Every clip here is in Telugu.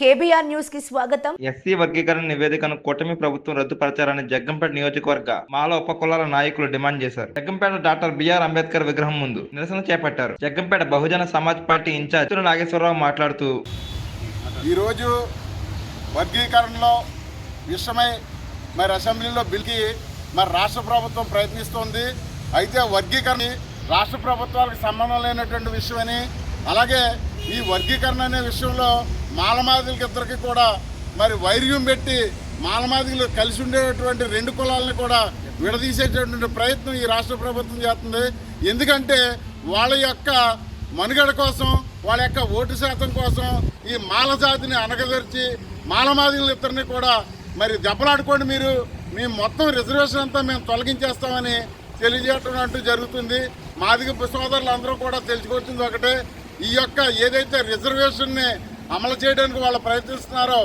కేబీఆర్ న్యూస్కి స్వాగతం. ఎస్సీ వర్గీకరణ నివేదికను కూటమి ప్రభుత్వం రద్దుపరచాలని జగ్గంపేట నియోజకవర్గ మాల ఉపకులాల నాయకులు డిమాండ్ చేశారు. జగ్గంపేట డాక్టర్ బిఆర్ అంబేద్కర్ విగ్రహం ముందు నిరసన చేపట్టారు. జగ్గంపేట బహుజన సమాజ్ పార్టీ ఇన్ఛార్జ్ నాగేశ్వరరావు మాట్లాడుతూ ఈరోజు వర్గీకరణలో విషయమై మరి అసెంబ్లీలో బిల్కి మరి రాష్ట్ర ప్రభుత్వం ప్రయత్నిస్తోంది. అయితే వర్గీకరణ రాష్ట్ర ప్రభుత్వాలకు సంబంధం లేనటువంటి విషయమని అలాగే ఈ వర్గీకరణ అనే విషయంలో మాలమాదిలకి ఇద్దరికి కూడా మరి వైర్యం పెట్టి మాలమాదిలు కలిసి ఉండేటటువంటి రెండు కులాలను కూడా విడదీసేటటువంటి ప్రయత్నం ఈ రాష్ట్ర ప్రభుత్వం చేస్తుంది. ఎందుకంటే వాళ్ళ యొక్క మనుగడ కోసం వాళ్ళ యొక్క ఓటు శాతం కోసం ఈ మాల జాతిని అనగదర్చి మాలమాదిగలు ఇద్దరిని కూడా మరి దెబ్బలాడుకోండి మీరు. మీ మొత్తం రిజర్వేషన్ అంతా మేము తొలగించేస్తామని తెలియజేయటం అంటూ జరుగుతుంది. మాదిగ సోదరులు అందరూ కూడా తెలుసుకోవాల్సింది ఒకటే. ఈ యొక్క ఏదైతే రిజర్వేషన్ని అమలు చేయడానికి వాళ్ళు ప్రయత్నిస్తున్నారో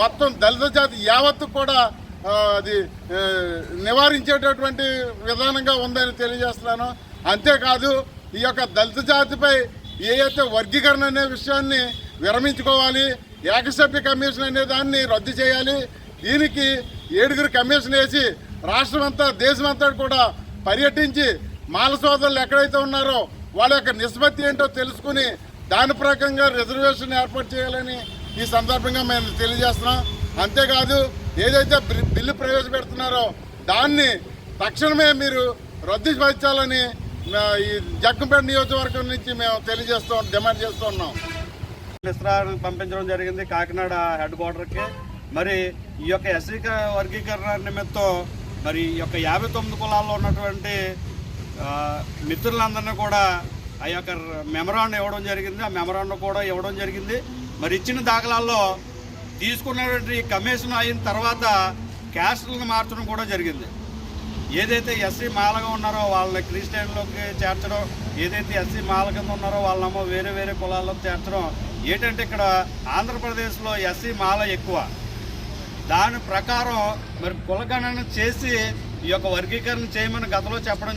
మొత్తం దళిత జాతి యావత్తు కూడా అది నివారించేటటువంటి విధానంగా ఉందని తెలియజేస్తున్నాను. అంతేకాదు ఈ యొక్క దళిత జాతిపై ఏ వర్గీకరణ అనే విషయాన్ని విరమించుకోవాలి ఏకసభ్య కమిషన్ అనే దాన్ని రద్దు చేయాలి దీనికి ఏడుగురు కమిషన్ వేసి రాష్ట్రం అంతా దేశమంతా కూడా పర్యటించి మాల సోదరులు ఎక్కడైతే ఉన్నారో వాళ్ళ యొక్క నిష్పత్తి ఏంటో తెలుసుకుని దాని ప్రకారంగా రిజర్వేషన్ ఏర్పాటు చేయాలని ఈ సందర్భంగా మేము తెలియజేస్తున్నాం. అంతేకాదు ఏదైతే బిల్- బిల్లు ప్రవేశపెడుతున్నారో దాన్ని తక్షణమే మీరు రద్దు పరచాలని ఈ జగ్గంపేట నియోజకవర్గం నుంచి మేము తెలియజేస్తూ డిమాండ్ చేస్తూ ఉన్నాం. మిశ్రాలను పంపించడం జరిగింది కాకినాడ హెడ్ క్వార్టర్కి. మరి ఈ యొక్క ఎస్సీ వర్గీకరణ నిమిత్తం మరి ఈ యొక్క యాభై తొమ్మిది కులాల్లో ఉన్నటువంటి మిత్రులందరినీ కూడా ఆ యొక్క మెమరాండం ఇవ్వడం జరిగింది. ఆ మెమరాండం కూడా ఇవ్వడం జరిగింది. మరి ఇచ్చిన దాఖలాల్లో తీసుకున్నటువంటి కమిషన్ అయిన తర్వాత క్యాస్ట్లను మార్చడం కూడా జరిగింది. ఏదైతే ఎస్సీ మాలగా ఉన్నారో వాళ్ళని క్రిస్టియన్లోకి చేర్చడం ఏదైతే ఎస్సీ మాల కింద ఉన్నారో వాళ్ళమో వేరే వేరే కులాల్లో చేర్చడం ఏంటంటే ఇక్కడ ఆంధ్రప్రదేశ్లో ఎస్సీ మాల ఎక్కువ. దాని ప్రకారం మరి కులగణన చేసి ఈ యొక్క వర్గీకరణ చేయమని గతంలో చెప్పడం